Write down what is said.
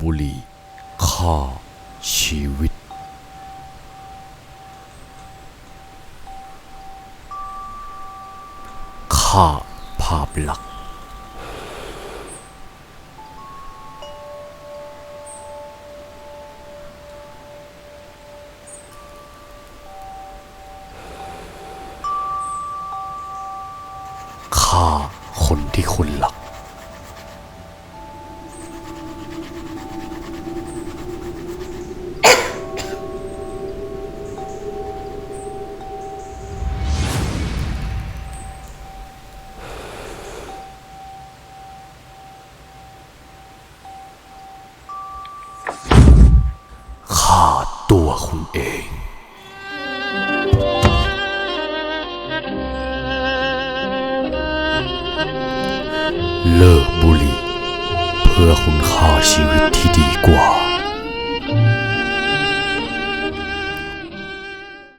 บุหรี่ฆ่าชีวิต ฆ่าภาพลักษณ์ฆ่าคนที่คุณรัก ตัวคุณเองเลิกบุหรี่ เพื่อคุณค่าชีวิต